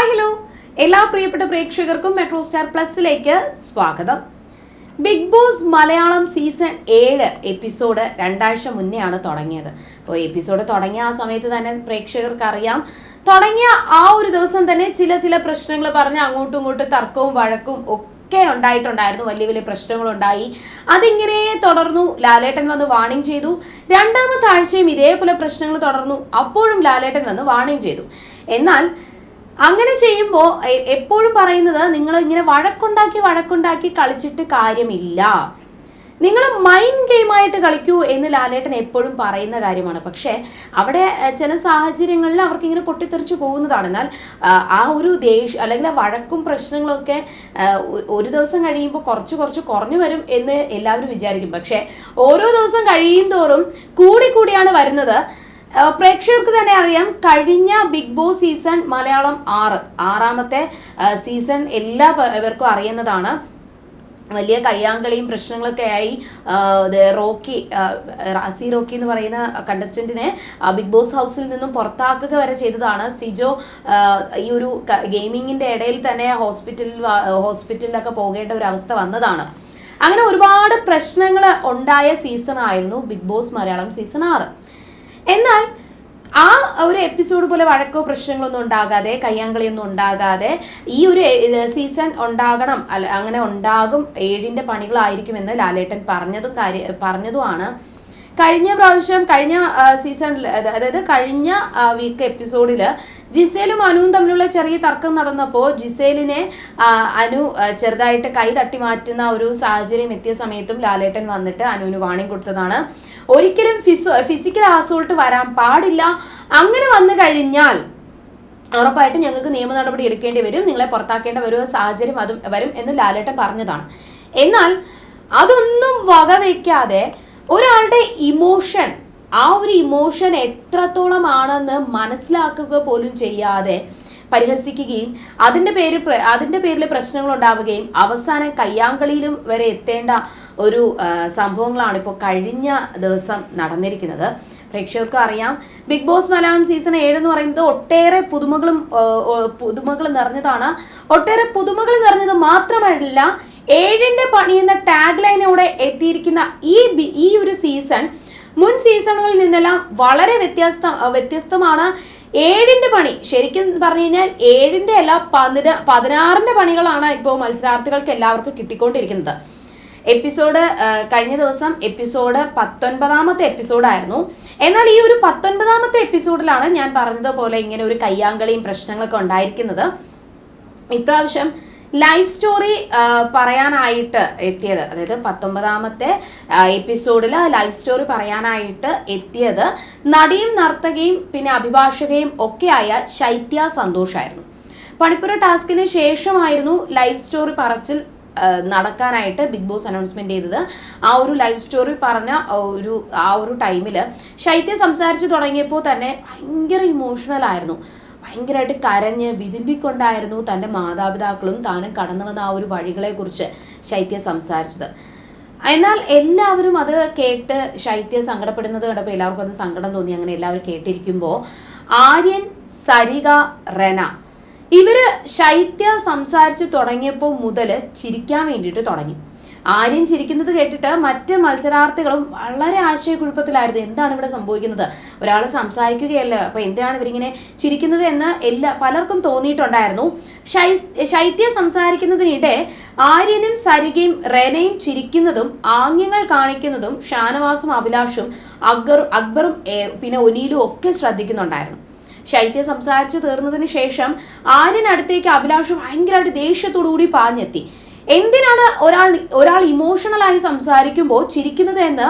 Hi hello എല്ലാ പ്രിയപ്പെട്ട പ്രേക്ഷകർക്കും മെട്രോ സ്റ്റാർ പ്ലസിലേക്ക് സ്വാഗതം. ബിഗ് ബോസ് മലയാളം സീസൺ ഏഴ് എപ്പിസോഡ് രണ്ടാഴ്ച മുന്നെയാണ് തുടങ്ങിയത്. അപ്പോൾ എപ്പിസോഡ് തുടങ്ങിയ ആ സമയത്ത് തന്നെ പ്രേക്ഷകർക്ക് അറിയാം തുടങ്ങിയ ആ ഒരു ദിവസം തന്നെ ചില ചില പ്രശ്നങ്ങൾ പറഞ്ഞ് അങ്ങോട്ടും ഇങ്ങോട്ടും തർക്കവും വഴക്കും ഒക്കെ ഉണ്ടായിട്ടുണ്ടായിരുന്നു. വലിയ വലിയ പ്രശ്നങ്ങളുണ്ടായി. അതിങ്ങനെ തുടർന്നു. ലാലേട്ടൻ വന്ന് വാണിംഗ് ചെയ്തു. രണ്ടാമത്തെ ആഴ്ചയും ഇതേപോലെ പ്രശ്നങ്ങൾ തുടർന്നു. അപ്പോഴും ലാലേട്ടൻ വന്ന് വാണിംഗ് ചെയ്തു. എന്നാൽ അങ്ങനെ ചെയ്യുമ്പോൾ എപ്പോഴും പറയുന്നത് നിങ്ങൾ ഇങ്ങനെ വഴക്കുണ്ടാക്കി വഴക്കുണ്ടാക്കി കളിച്ചിട്ട് കാര്യമില്ല. നിങ്ങൾ മൈൻഡ് ഗെയിമായിട്ട് കളിക്കൂ എന്ന് ലാലേട്ടൻ എപ്പോഴും പറയുന്ന കാര്യമാണ്. പക്ഷേ അവിടെ ചില സാഹചര്യങ്ങളിൽ അവർക്ക് ഇങ്ങനെ പൊട്ടിത്തെറിച്ച് പോകുന്നതാണ്. എന്നാൽ ആ, ഒരു ദേഷ്യം അല്ലെങ്കിൽ ആ വഴക്കും പ്രശ്നങ്ങളൊക്കെ ഒരു ദിവസം കഴിയുമ്പോൾ കുറച്ച് കുറച്ച് കുറഞ്ഞു വരും എന്ന് എല്ലാവരും വിചാരിക്കും. പക്ഷേ ഓരോ ദിവസം കഴിയും തോറും കൂടി കൂടിയാണ് വരുന്നത്. പ്രേക്ഷകർക്ക് തന്നെ അറിയാം കഴിഞ്ഞ ബിഗ് ബോസ് സീസൺ മലയാളം ആറ് ആറാമത്തെ സീസൺ എല്ലാ ഇവർക്കും അറിയുന്നതാണ്. വലിയ കയ്യാങ്കളിയും പ്രശ്നങ്ങളൊക്കെ ആയി റോക്കി റാസി റോക്കി എന്ന് പറയുന്ന കണ്ടസ്റ്റന്റിനെ ബിഗ് ബോസ് ഹൗസിൽ നിന്നും പുറത്താക്കുക വരെ ചെയ്തതാണ്. സിജോ ഈ ഒരു ഗെയിമിങ്ങിന്റെ ഇടയിൽ തന്നെ ഹോസ്പിറ്റലിൽ ഹോസ്പിറ്റലിലൊക്കെ പോകേണ്ട ഒരു അവസ്ഥ വന്നതാണ്. അങ്ങനെ ഒരുപാട് പ്രശ്നങ്ങൾ ഉണ്ടായ സീസൺ ആയിരുന്നു ബിഗ് ബോസ് മലയാളം സീസൺ ആറ്. എന്നാൽ ആ ഒരു എപ്പിസോഡ് പോലെ വഴക്കോ പ്രശ്നങ്ങളൊന്നും ഉണ്ടാകാതെ കയ്യാങ്കളിയൊന്നും ഉണ്ടാകാതെ ഈ ഒരു സീസൺ ഉണ്ടാകണം അല്ല അങ്ങനെ ഉണ്ടാകും ഏഴിന്റെ പണികളായിരിക്കുമെന്ന് ലാലേട്ടൻ പറഞ്ഞതും കാര്യ പറഞ്ഞതുമാണ്. കഴിഞ്ഞ പ്രാവശ്യം കഴിഞ്ഞ സീസണിൽ അതായത് കഴിഞ്ഞ വീക്ക് എപ്പിസോഡിൽ ജിസേലും അനുവും തമ്മിലുള്ള ചെറിയ തർക്കം നടന്നപ്പോൾ ജിസേലിനെ അനു ചെറുതായിട്ട് കൈ തട്ടി മാറ്റുന്ന ഒരു സാഹചര്യം എത്തിയ സമയത്തും ലാലേട്ടൻ വന്നിട്ട് അനുവിന് വാണിംഗ് കൊടുത്തതാണ്. ഒരിക്കലും ഫിസോ ഫിസിക്കൽ അസോൾട്ട് വരാൻ പാടില്ല. അങ്ങനെ വന്നു കഴിഞ്ഞാൽ ഉറപ്പായിട്ടും ഞങ്ങൾക്ക് നിയമ നടപടി എടുക്കേണ്ടി വരും. നിങ്ങളെ പുറത്താക്കേണ്ട ഒരു സാഹചര്യം അതും വരും എന്ന് ലാലേട്ടൻ പറഞ്ഞതാണ്. എന്നാൽ അതൊന്നും വകവയ്ക്കാതെ ഒരാളുടെ ഇമോഷൻ ആ ഒരു ഇമോഷൻ എത്രത്തോളമാണെന്ന് മനസ്സിലാക്കുക പോലും ചെയ്യാതെ പരിഹസിക്കുകയും അതിന്റെ പേര് അതിന്റെ പേരിൽ പ്രശ്നങ്ങൾ ഉണ്ടാവുകയും അവസാനം കയ്യാങ്കളിയിലും വരെ എത്തേണ്ട ഒരു സംഭവങ്ങളാണ് ഇപ്പോൾ കഴിഞ്ഞ ദിവസം നടന്നിരിക്കുന്നത്. പ്രേക്ഷകർക്ക് അറിയാം ബിഗ് ബോസ് മലയാളം സീസൺ ഏഴ് എന്ന് പറയുന്നത് ഒട്ടേറെ പുതുമകളും പുതുമകൾ നിറഞ്ഞതാണ്. ഒട്ടേറെ പുതുമകൾ നിറഞ്ഞത് മാത്രമല്ല ഏഴിന്റെ പണി എന്ന ടാഗ് ലൈനോടെ എത്തിയിരിക്കുന്ന ഈ ഈ ഒരു സീസൺ മുൻ സീസണുകളിൽ നിന്നെല്ലാം വളരെ വ്യത്യസ്ത വ്യത്യസ്തമാണ്. ഏഴിന്റെ പണി. ശരിക്കും പറഞ്ഞു കഴിഞ്ഞാൽ ഏഴിന്റെ അല്ല പതിന പതിനാറിന്റെ പണികളാണ് ഇപ്പോൾ മത്സരാർത്ഥികൾക്ക് എല്ലാവർക്കും കിട്ടിക്കൊണ്ടിരിക്കുന്നത്. എപ്പിസോഡ് കഴിഞ്ഞ ദിവസം എപ്പിസോഡ് പത്തൊൻപതാമത്തെ എപ്പിസോഡായിരുന്നു. എന്നാൽ ഈ ഒരു പത്തൊൻപതാമത്തെ എപ്പിസോഡിലാണ് ഞാൻ പറഞ്ഞതുപോലെ ഇങ്ങനെ ഒരു കയ്യാങ്കളിയും പ്രശ്നങ്ങളൊക്കെ ഉണ്ടായിരിക്കുന്നത്. ഇപ്രാവശ്യം ലൈഫ് സ്റ്റോറി പറയാനായിട്ട് എത്തിയത്. അതായത് പത്തൊമ്പതാമത്തെ എപ്പിസോഡിൽ ലൈഫ് സ്റ്റോറി പറയാനായിട്ട് എത്തിയത് നടിയും നർത്തകയും പിന്നെ അഭിഭാഷകയും ഒക്കെയായ ശൈത്യ സന്തോഷായിരുന്നു പണിപ്പുര ടാസ്കിന് ശേഷമായിരുന്നു ലൈഫ് സ്റ്റോറി പറച്ചിൽ നടക്കാനായിട്ട് ബിഗ് ബോസ് അനൗൺസ്മെന്റ് ചെയ്തത്. ആ ഒരു ലൈഫ് സ്റ്റോറി പറഞ്ഞ ഒരു ആ ഒരു ടൈമിൽ ശൈത്യ സംസാരിച്ചു തുടങ്ങിയപ്പോൾ തന്നെ ഭയങ്കര ഇമോഷണൽ ആയിരുന്നു. ഭയങ്കരമായിട്ട് കരഞ്ഞ് വിതുമ്പിക്കൊണ്ടായിരുന്നു തന്റെ മാതാപിതാക്കളും താനും കടന്നു വന്ന ആ ഒരു വഴികളെക്കുറിച്ച് ശൈത്യ സംസാരിച്ചത്. എന്നാൽ എല്ലാവരും അത് കേട്ട് ശൈത്യ സങ്കടപ്പെടുന്നത് കണ്ടപ്പോൾ എല്ലാവർക്കും അത് സങ്കടം തോന്നി. അങ്ങനെ എല്ലാവരും കേട്ടിരിക്കുമ്പോൾ ആര്യൻ സരിക റെന ഇവർ ശൈത്യ സംസാരിച്ചു തുടങ്ങിയപ്പോൾ മുതൽ ചിരിക്കാൻ വേണ്ടിയിട്ട് തുടങ്ങി. ആര്യൻ ചിരിക്കുന്നത് കേട്ടിട്ട് മറ്റ് മത്സരാർത്ഥികളും വളരെ ആശയക്കുഴപ്പത്തിലായിരുന്നു. എന്താണ് ഇവിടെ സംഭവിക്കുന്നത്? ഒരാൾ സംസാരിക്കുകയല്ല. അപ്പൊ എന്തിനാണ് ഇവരിങ്ങനെ ചിരിക്കുന്നത് എന്ന് എല്ലാ പലർക്കും തോന്നിയിട്ടുണ്ടായിരുന്നു. ശൈത്യ സംസാരിക്കുന്നതിനിടെ ആര്യനും സരികയും റെനയും ചിരിക്കുന്നതും ആംഗ്യങ്ങൾ കാണിക്കുന്നതും ഷാനവാസും അഭിലാഷും അക്ബർ അക്ബറും പിന്നെ ഒനീലും ഒക്കെ ശ്രദ്ധിക്കുന്നുണ്ടായിരുന്നു. ശൈത്യ സംസാരിച്ചു തീർന്നതിന് ശേഷം ആര്യൻ അടുത്തേക്ക് അഭിലാഷ് ഭയങ്കരമായിട്ട് ദേഷ്യത്തോടുകൂടി പാഞ്ഞെത്തി. എന്തിനാണ് ഒരാൾ ഒരാൾ ഇമോഷണലായി സംസാരിക്കുമ്പോൾ ചിരിക്കുന്നത് എന്ന്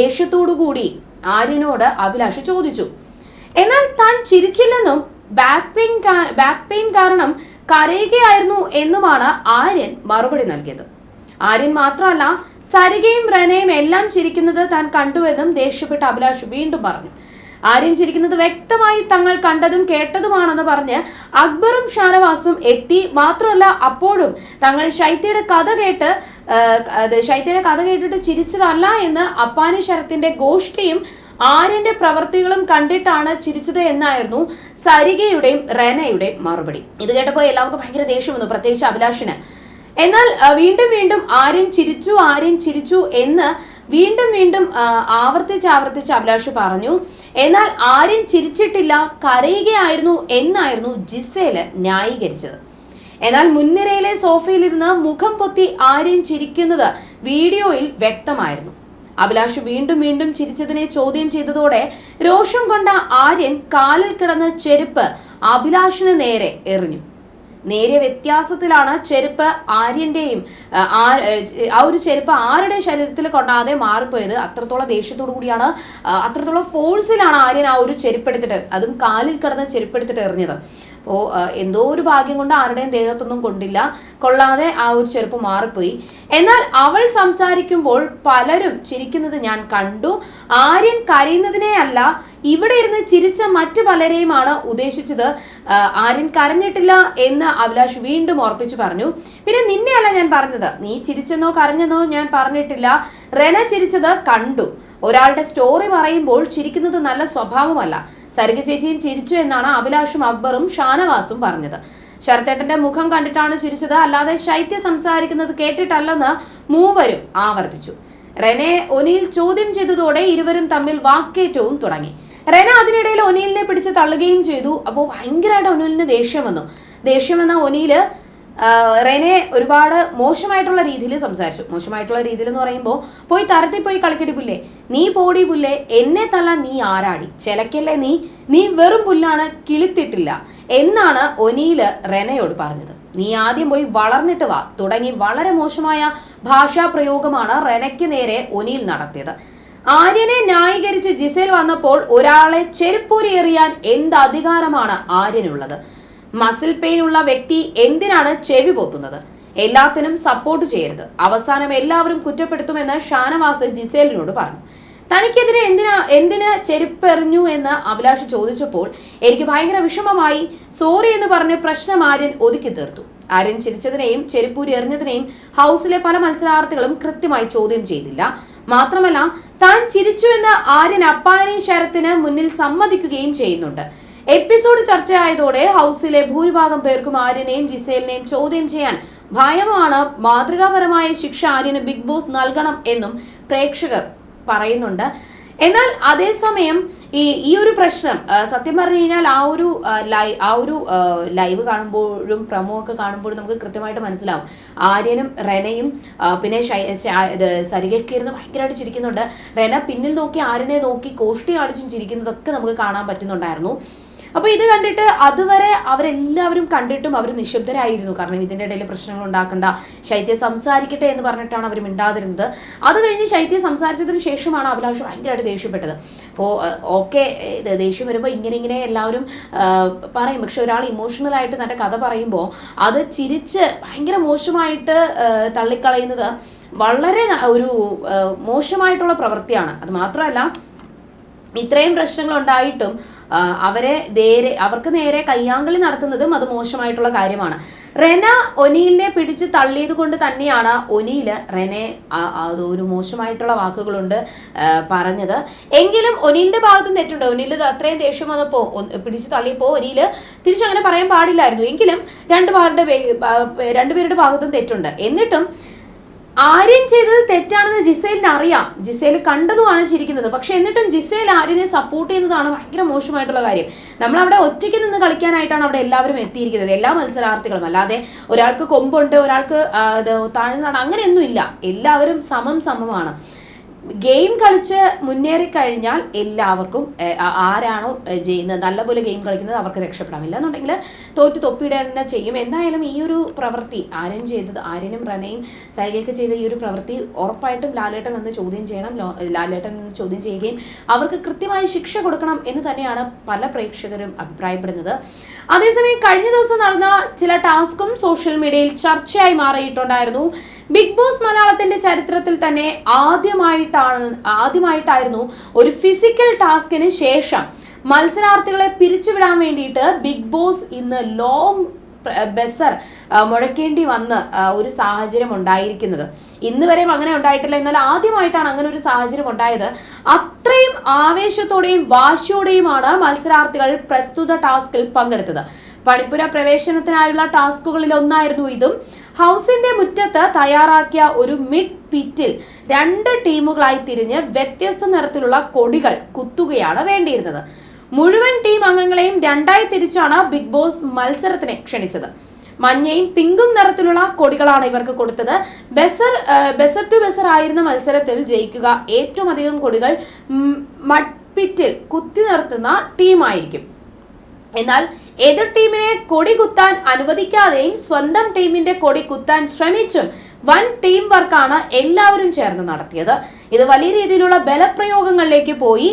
ദേഷ്യത്തോടു കൂടി ആര്യനോട് അഭിലാഷ് ചോദിച്ചു. എന്നാൽ താൻ ചിരിച്ചില്ലെന്നും ബാക്ക് പെയിൻ ബാക്ക് പെയിൻ കാരണം കരയുകയായിരുന്നു എന്നുമാണ് ആര്യൻ മറുപടി നൽകിയത്. ആര്യൻ മാത്രമല്ല സരികയും റനയും എല്ലാം ചിരിക്കുന്നത് താൻ കണ്ടുവെന്നും ദേഷ്യപ്പെട്ട അഭിലാഷ് വീണ്ടും പറഞ്ഞു. ആര്യൻ ചിരിക്കുന്നത് വ്യക്തമായി തങ്ങൾ കണ്ടതും കേട്ടതുമാണെന്ന് പറഞ്ഞ് അക്ബറും ഷാനവാസും എത്തി. മാത്രമല്ല അപ്പോഴും തങ്ങൾ ശൈത്യയുടെ കഥ കേട്ട് ശൈത്യയുടെ കഥ കേട്ടിട്ട് ചിരിച്ചതല്ല എന്ന് അപ്പാനി ശരത്തിന്റെ ഗോഷ്ഠിയും ആര്യന്റെ പ്രവർത്തികളും കണ്ടിട്ടാണ് ചിരിച്ചത് എന്നായിരുന്നു സരികയുടെയും റെനയുടെയും മറുപടി. ഇത് കേട്ടപ്പോൾ എല്ലാവർക്കും ഭയങ്കര ദേഷ്യം വന്നു പ്രത്യേകിച്ച് അഭിലാഷിന്. എന്നാൽ വീണ്ടും വീണ്ടും ആര്യൻ ചിരിച്ചു ആര്യൻ ചിരിച്ചു എന്ന് വീണ്ടും വീണ്ടും ആവർത്തിച്ച് ആവർത്തിച്ച് അഭിലാഷ് പറഞ്ഞു. എന്നാൽ ആര്യൻ ചിരിച്ചിട്ടില്ല കരയുകയായിരുന്നു എന്നായിരുന്നു ജിസേൽ ന്യായീകരിച്ചത്. എന്നാൽ മുൻനിരയിലെ സോഫയിലിരുന്ന് മുഖം പൊത്തി ആര്യൻ ചിരിക്കുന്നത് വീഡിയോയിൽ വ്യക്തമായിരുന്നു. അഭിലാഷ് വീണ്ടും വീണ്ടും ചിരിച്ചതിനെ ചോദ്യം ചെയ്തതോടെ രോഷം കൊണ്ട ആര്യൻ കാലിൽ കിടന്ന ചെരുപ്പ് അഭിലാഷിന് നേരെ എറിഞ്ഞു. നേരിയ വ്യത്യാസത്തിലാണ് ചെരുപ്പ് ആര്യന്റെയും ആ ഒരു ചെരുപ്പ് ആരുടെ ശരീരത്തിൽ കൊണ്ടാതെ മാറിപ്പോയത്? അത്രത്തോളം ദേഷ്യത്തോടു കൂടിയാണ് അത്രത്തോളം ഫോഴ്സിലാണ് ആര്യൻ ആ ഒരു ചെരുപ്പെടുത്തിട്ട് അതും കാലിൽ കിടന്ന് ചെരുപ്പെടുത്തിട്ട് എറിഞ്ഞത്. അപ്പോൾ എന്തോ ഒരു ഭാഗ്യം കൊണ്ട് ആരുടെയും ദേഹത്തൊന്നും കൊണ്ടില്ല. കൊള്ളാതെ ആ ഒരു ചെറുപ്പ് മാറിപ്പോയി. എന്നാൽ അവൾ സംസാരിക്കുമ്പോൾ പലരും ചിരിക്കുന്നത് ഞാൻ കണ്ടു. ആര്യൻ കരയുന്നതിനെ അല്ല ഇവിടെ ഇരുന്ന് ചിരിച്ച മറ്റു പലരെയുമാണ് ഉദ്ദേശിച്ചത്. ആര്യൻ കരഞ്ഞിട്ടില്ല എന്ന് അഭിലാഷ് വീണ്ടും ഓർപ്പിച്ചു പറഞ്ഞു. പിന്നെ നിന്നെയല്ല ഞാൻ പറഞ്ഞത്. നീ ചിരിച്ചെന്നോ കരഞ്ഞെന്നോ ഞാൻ പറഞ്ഞിട്ടില്ല. റെന ചിരിച്ചത് കണ്ടു. ഒരാളുടെ സ്റ്റോറി പറയുമ്പോൾ ചിരിക്കുന്നത് നല്ല സ്വഭാവമല്ല. സരിക ചേച്ചിയും ചിരിച്ചു എന്നാണ് അഭിലാഷും അക്ബറും ഷാനവാസും പറഞ്ഞത്. ശരത്തേട്ടന്റെ മുഖം കണ്ടിട്ടാണ് ചിരിച്ചത്. അല്ലാതെ ശൈത്യ സംസാരിക്കുന്നത് കേട്ടിട്ടല്ലെന്ന് മൂവരും ആവർത്തിച്ചു. റെനെ ഒനിയിൽ ചോദ്യം ചെയ്തതോടെ ഇരുവരും തമ്മിൽ വാക്കേറ്റവും തുടങ്ങി. റെന അതിനിടയിൽ ഒനിയിലിനെ പിടിച്ച് തള്ളുകയും ചെയ്തു. അപ്പോൾ ഭയങ്കരമായിട്ട് ഒനിലിന് ദേഷ്യം വന്നു. ദേഷ്യം വന്ന ഒനിയിൽ റെനെ ഒരുപാട് മോശമായിട്ടുള്ള രീതിയിൽ സംസാരിച്ചു. മോശമായിട്ടുള്ള രീതിയിൽ എന്ന് പറയുമ്പോൾ പോയി തരത്തിൽ പോയി കളിക്കടി പുല്ലേ? നീ പോടി പുല്ലേ? എന്നെ തല നീ ആരാടി? ചിലക്കല്ലേ നീ? നീ വെറും പുല്ലാണ് കിളിത്തിട്ടില്ല. എന്നാണ് ഒനിയിൽ റെനയോട് പറഞ്ഞത്. നീ ആദ്യം പോയി വളർന്നിട്ട് വാ. തുടങ്ങി വളരെ മോശമായ ഭാഷാ പ്രയോഗമാണ് റെനയ്ക്ക് നേരെ ഒനിയിൽ നടത്തിയത്. ആര്യനെ ന്യായീകരിച്ച് ജിസേൽ വന്നപ്പോൾ ഒരാളെ ചെരുപ്പൂരി എറിയാൻ എന്ത് അധികാരമാണ് ആര്യനുള്ളത്? മസിൽ പെയിൻ ഉള്ള വ്യക്തി എന്തിനാണ് ചെവി പൊത്തുന്നത്? എല്ലാത്തിനും സപ്പോർട്ട് ചെയ്യരുത്. അവസാനം എല്ലാവരും കുറ്റപ്പെടുത്തുമെന്ന് ഷാനവാസ് ജിസേലിനോട് പറഞ്ഞു. തനിക്കെതിരെ എന്തിനാ എന്തിന് ചെരുപ്പെറിഞ്ഞു എന്ന് അഭിലാഷ് ചോദിച്ചപ്പോൾ എനിക്ക് ഭയങ്കര വിഷമമായി സോറി എന്ന് പറഞ്ഞ് പ്രശ്നം ആര്യൻ ഒതുക്കി തീർത്തു. ആര്യൻ ചിരിച്ചതിനെയും ചെരുപ്പൂരി എറിഞ്ഞതിനെയും ഹൗസിലെ പല മത്സരാർത്ഥികളും കൃത്യമായി ചോദ്യം ചെയ്തില്ല. മാത്രമല്ല താൻ ചിരിച്ചുവെന്ന് ആര്യൻ അപ്പായനെ ശരത്തിന് മുന്നിൽ സമ്മതിക്കുകയും ചെയ്യുന്നുണ്ട്. എപ്പിസോഡ് ചർച്ചയായതോടെ ഹൗസിലെ ഭൂരിഭാഗം പേർക്കും ആര്യനെയും ജിസേലിനെയും ചോദ്യം ചെയ്യാൻ ഭയമാണ്. മാതൃകാപരമായ ശിക്ഷ ആര്യന് ബിഗ് ബോസ് നൽകണം എന്നും പ്രേക്ഷകർ പറയുന്നുണ്ട്. എന്നാൽ അതേസമയം ഈ ഈ ഒരു പ്രശ്നം സത്യം പറഞ്ഞു കഴിഞ്ഞാൽ ആ ഒരു ലൈ ആ ഒരു ലൈവ് കാണുമ്പോഴും പ്രമോ ഒക്കെ കാണുമ്പോഴും നമുക്ക് കൃത്യമായിട്ട് മനസ്സിലാവും. ആര്യനും റെനയും പിന്നെ സരികക്കിരുന്ന് ഭയങ്കരമായിട്ട് ചിരിക്കുന്നുണ്ട്. റെന പിന്നിൽ നോക്കി ആര്യനെ നോക്കി കോഷ്ടി അടിച്ചും ചിരിക്കുന്നതൊക്കെ നമുക്ക് കാണാൻ പറ്റുന്നുണ്ടായിരുന്നു. അപ്പോൾ ഇത് കണ്ടിട്ട് അതുവരെ അവരെല്ലാവരും കണ്ടിട്ടും അവർ നിശബ്ദരായിരുന്നു. കാരണം ഇതിന്റെ ഇടയിൽ പ്രശ്നങ്ങൾ ഉണ്ടാക്കണ്ട. ശൈത്യ സംസാരിക്കട്ടെ എന്ന് പറഞ്ഞിട്ടാണ് അവർ മിണ്ടാതിരുന്നത്. അത് കഴിഞ്ഞ് ശൈത്യ സംസാരിച്ചതിന് ശേഷമാണ് അഭിലാഷ് ഭയങ്കരമായിട്ട് ദേഷ്യപ്പെട്ടത്. അപ്പോൾ ഓക്കെ ദേഷ്യം വരുമ്പോൾ ഇങ്ങനെ ഇങ്ങനെ എല്ലാവരും പറയും. പക്ഷെ ഒരാൾ ഇമോഷണൽ ആയിട്ട് തന്റെ കഥ പറയുമ്പോൾ അത് ചിരിച്ച് ഭയങ്കര മോശമായിട്ട് തള്ളിക്കളയുന്നത് വളരെ ഒരു മോശമായിട്ടുള്ള പ്രവൃത്തിയാണ്. അത് മാത്രമല്ല ഇത്രയും പ്രശ്നങ്ങൾ ഉണ്ടായിട്ടും അവരെ നേരെ അവർക്ക് നേരെ കയ്യാങ്കളി നടത്തുന്നതും അത് മോശമായിട്ടുള്ള കാര്യമാണ്. റെന ഒനീലിനെ പിടിച്ച് തള്ളിയത് കൊണ്ട് തന്നെയാണ് ഒനീൽ റെനെ ഒരു മോശമായിട്ടുള്ള വാക്കുകളുണ്ട് പറഞ്ഞത്. എങ്കിലും ഒനീലിന്റെ ഭാഗത്ത് തെറ്റുണ്ട്. ഒനീൽ അത്രയും ദേഷ്യം വന്നപ്പോൾ പിടിച്ച് തള്ളിയപ്പോൾ ഒനീൽ തിരിച്ചങ്ങനെ പറയാൻ പാടില്ലായിരുന്നു. എങ്കിലും രണ്ടു പേരുടെ രണ്ടുപേരുടെ ഭാഗത്തും തെറ്റുണ്ട്. എന്നിട്ടും ആര്യൻ ചെയ്തത് തെറ്റാണെന്ന് ജിസേലിന് അറിയാം. ജിസേൽ കണ്ടതുമാണ് ചിരിക്കുന്നത്. പക്ഷെ എന്നിട്ടും ജിസേൽ ആര്യനെ സപ്പോർട്ട് ചെയ്യുന്നതാണ് ഭയങ്കര മോശമായിട്ടുള്ള കാര്യം. നമ്മൾ അവിടെ ഒറ്റയ്ക്ക് നിന്ന് കളിക്കാനായിട്ടാണ് അവിടെ എല്ലാവരും എത്തിയിരിക്കുന്നത്. എല്ലാ മത്സരാർത്ഥികളും. അല്ലാതെ ഒരാൾക്ക് കൊമ്പുണ്ട് ഒരാൾക്ക് താഴ്ന്നാണ് അങ്ങനെയൊന്നും ഇല്ല എല്ലാവരും സമം സമമാണ്. ഗെയിം കളിച്ച് മുന്നേറി കഴിഞ്ഞാൽ എല്ലാവർക്കും ആരാണോ ചെയ്യുന്നത് നല്ലപോലെ ഗെയിം കളിക്കുന്നത് അവർക്ക് രക്ഷപ്പെടാം. എന്നുണ്ടെങ്കിൽ തോറ്റ് തൊപ്പിയിടാൻ തന്നെ ചെയ്യും. എന്തായാലും ഈ ഒരു പ്രവൃത്തി ആര്യൻ ചെയ്തത് ആര്യനും റനയും സൈകയൊക്കെ ചെയ്ത ഈ ഒരു പ്രവൃത്തി ഉറപ്പായിട്ടും ലാലേട്ടൻ എന്ന് ചോദ്യം ചെയ്യണം. ലാലേട്ടൻ ചോദ്യം ചെയ്യുകയും അവർക്ക് കൃത്യമായി ശിക്ഷ കൊടുക്കണം എന്ന് തന്നെയാണ് പല പ്രേക്ഷകരും അഭിപ്രായപ്പെടുന്നത്. അതേസമയം കഴിഞ്ഞ ദിവസം നടന്ന ചില ടാസ്കും സോഷ്യൽ മീഡിയയിൽ ചർച്ചയായി മാറിയിട്ടുണ്ടായിരുന്നു. ബിഗ് ബോസ് മലയാളത്തിന്റെ ചരിത്രത്തിൽ തന്നെ ആദ്യമായിട്ടാണ് ആദ്യമായിട്ടായിരുന്നു ഒരു ഫിസിക്കൽ ടാസ്കിന് ശേഷം മത്സരാർത്ഥികളെ പിരിച്ചുവിടാൻ വേണ്ടിയിട്ട് ബിഗ് ബോസ് ഇന്ന് ലോങ് ബെസർ മുഴക്കേണ്ടി വന്ന് ഒരു സാഹചര്യം ഉണ്ടായിരിക്കുന്നത്. ഇന്ന് വരെയും അങ്ങനെ ഉണ്ടായിട്ടില്ല. എന്നാൽ ആദ്യമായിട്ടാണ് അങ്ങനെ ഒരു സാഹചര്യം ഉണ്ടായത്. അത്രയും ആവേശത്തോടെയും വാശിയോടെയുമാണ് മത്സരാർത്ഥികൾ പ്രസ്തുത ടാസ്കിൽ പങ്കെടുത്തത്. പണിപ്പുര പ്രവേശനത്തിനായുള്ള ടാസ്കുകളിൽ ഒന്നായിരുന്നു ഇതും. ഹൗസിന്റെ മുറ്റത്ത് തയ്യാറാക്കിയ ഒരു മിഡ് പിറ്റിൽ രണ്ട് ടീമുകളായി തിരിഞ്ഞ് വ്യത്യസ്ത നിറത്തിലുള്ള കൊടികൾ കുത്തുകയാണ് വേണ്ടിയിരുന്നത്. മുഴുവൻ ടീം അംഗങ്ങളെയും രണ്ടായി തിരിച്ചാണ് ബിഗ് ബോസ് മത്സരത്തിന് ക്ഷണിച്ചത്. മഞ്ഞയും പിങ്കും നിറത്തിലുള്ള കൊടികളാണ് ഇവർക്ക് കൊടുത്തത്. ബെസർ ബെസർ ടു ബെസർ ആയിരുന്ന മത്സരത്തിൽ ജയിക്കുക ഏറ്റവും അധികം കൊടികൾ മഡ് മഡ്പിറ്റിൽ കുത്തി നിർത്തുന്ന ടീമായിരിക്കും. എന്നാൽ എതിർ ടീമിനെ കൊടി കുത്താൻ അനുവദിക്കാതെയും സ്വന്തം ടീമിന്റെ കൊടി കുത്താൻ ശ്രമിച്ചും വൻ ടീം വർക്കാണ് എല്ലാവരും ചേർന്ന് നടത്തിയത്. ഇത് വലിയ രീതിയിലുള്ള ബലപ്രയോഗങ്ങളിലേക്ക് പോയി.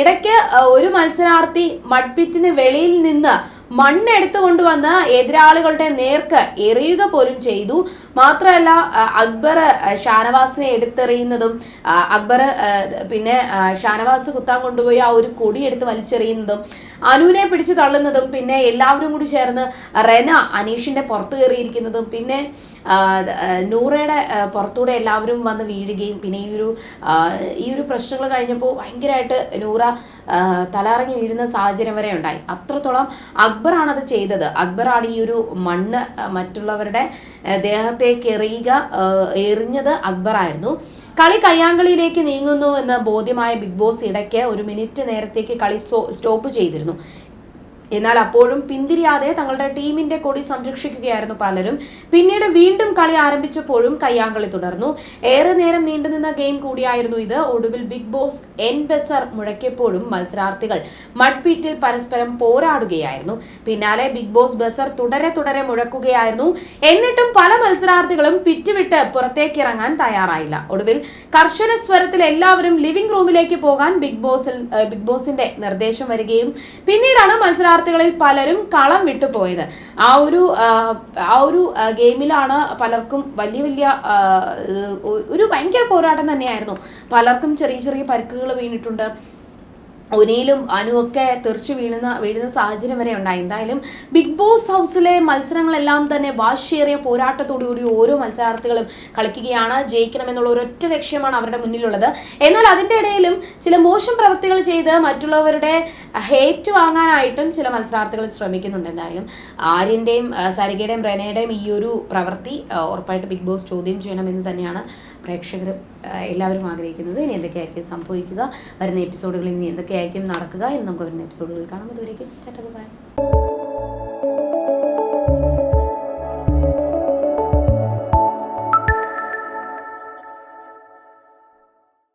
ഇടയ്ക്ക് ഒരു മത്സരാർത്ഥി മഡ്പിറ്റിന് വെളിയിൽ നിന്ന് മണ്ണ് എടുത്തുകൊണ്ടുവന്ന് എതിരാളികളുടെ നേർക്ക് എറിയുക പോലും ചെയ്തു. മാത്രമല്ല അക്ബർ ഷാനവാസിനെ എടുത്തെറിയുന്നതും അക്ബർ പിന്നെ ഷാനവാസ് കുത്താൻ കൊണ്ടുപോയി ആ ഒരു കൊടി എടുത്ത് വലിച്ചെറിയുന്നതും അനുവിനെ പിടിച്ചു തള്ളുന്നതും പിന്നെ എല്ലാവരും കൂടി ചേർന്ന് റെന അനീഷിന്റെ പുറത്ത് കയറിയിരിക്കുന്നതും പിന്നെ നൂറയുടെ പുറത്തൂടെ എല്ലാവരും വന്ന് വീഴുകയും പിന്നെ ഈ ഒരു ഈ ഒരു പ്രശ്നങ്ങൾ കഴിഞ്ഞപ്പോൾ ഭയങ്കരമായിട്ട് നൂറ തലറങ്ങി വീഴുന്ന സാഹചര്യം വരെ ഉണ്ടായി. അത്രത്തോളം അക്ബറാണ് അത് ചെയ്തത്. അക്ബറാണ് ഈ ഒരു മണ്ണ് മറ്റുള്ളവരുടെ ദേഹത്തേക്ക് എറിയുക എറിഞ്ഞത് അക്ബറായിരുന്നു. കളി കയ്യാങ്കളിയിലേക്ക് നീങ്ങുന്നു എന്ന് ബോധ്യമായ ബിഗ് ബോസ് ഇടയ്ക്ക് ഒരു മിനിറ്റ് നേരത്തേക്ക് കളി സ്റ്റോപ്പ് ചെയ്തിരുന്നു. എന്നാൽ അപ്പോഴും പിന്തിരിയാതെ തങ്ങളുടെ ടീമിന്റെ കൊടി സംരക്ഷിക്കുകയായിരുന്നു പലരും. പിന്നീട് വീണ്ടും കളി ആരംഭിച്ചപ്പോഴും കയ്യാങ്കളി തുടർന്നു. ഏറെ നേരം നീണ്ടുനിന്ന ഗെയിം കൂടിയായിരുന്നു ഇത്. ഒടുവിൽ ബിഗ് ബോസ് എൻ ബെസർ മുഴക്കിയപ്പോഴും മത്സരാർത്ഥികൾ മഡ്പീറ്റിൽ പരസ്പരം പോരാടുകയായിരുന്നു. പിന്നാലെ ബിഗ് ബോസ് ബസർ തുടരെ തുടരെ മുഴക്കുകയായിരുന്നു. എന്നിട്ടും പല മത്സരാർത്ഥികളും പിറ്റുവിട്ട് പുറത്തേക്ക് ഇറങ്ങാൻ തയ്യാറായില്ല. ഒടുവിൽ കർശന സ്വരത്തിൽ എല്ലാവരും ലിവിംഗ് റൂമിലേക്ക് പോകാൻ ബിഗ് ബോസിൽ ബിഗ് ബോസിന്റെ നിർദ്ദേശം വരികയും പിന്നീടാണ് മത്സരാർത്ഥികളിൽ പലരും കളം വിട്ടുപോയത്. ആ ഒരു ആ ഒരു ഗെയിമിലാണ് പലർക്കും വലിയ വലിയ ഒരു ഭയങ്കര പോരാട്ടം തന്നെയായിരുന്നു. പലർക്കും ചെറിയ ചെറിയ പരിക്കുകൾ വീണിട്ടുണ്ട്. ഒനിയിലും അനുവൊക്കെ തെറിച്ചു വീഴുന്ന വീഴുന്ന സാഹചര്യം വരെ ഉണ്ടായി. എന്തായാലും ബിഗ് ബോസ് ഹൗസിലെ മത്സരങ്ങളെല്ലാം തന്നെ വാശിയേറിയ പോരാട്ടത്തോടുകൂടി ഓരോ മത്സരാർത്ഥികളും കളിക്കുകയാണ് ജയിക്കണമെന്നുള്ള ഒരൊറ്റ ലക്ഷ്യമാണ് അവരുടെ മുന്നിലുള്ളത്. എന്നാൽ അതിന്റെ ഇടയിലും ചില മോശം പ്രവൃത്തികൾ ചെയ്ത് മറ്റുള്ളവരുടെ ഹേറ്റ് വാങ്ങാനായിട്ടും ചില മത്സരാർത്ഥികൾ ശ്രമിക്കുന്നുണ്ട്. എന്തായാലും ആര്യന്റെയും സരികയുടെയും റെനയുടെയും ഈ ഒരു പ്രവൃത്തി ഉറപ്പായിട്ട് ബിഗ് ബോസ് ചോദ്യം ചെയ്യണമെന്ന് തന്നെയാണ് പ്രേക്ഷകർ എല്ലാവരും ആഗ്രഹിക്കുന്നത് ഇനി എന്തൊക്കെയായിരിക്കും സംഭവിക്കുക വരുന്ന എപ്പിസോഡുകളിൽ ഇനി എന്തൊക്കെയായിരിക്കും നടക്കുക എന്ന് നമുക്ക് വരുന്ന എപ്പിസോഡുകളിൽ കാണാം. അതുവരേക്കും ബൈ.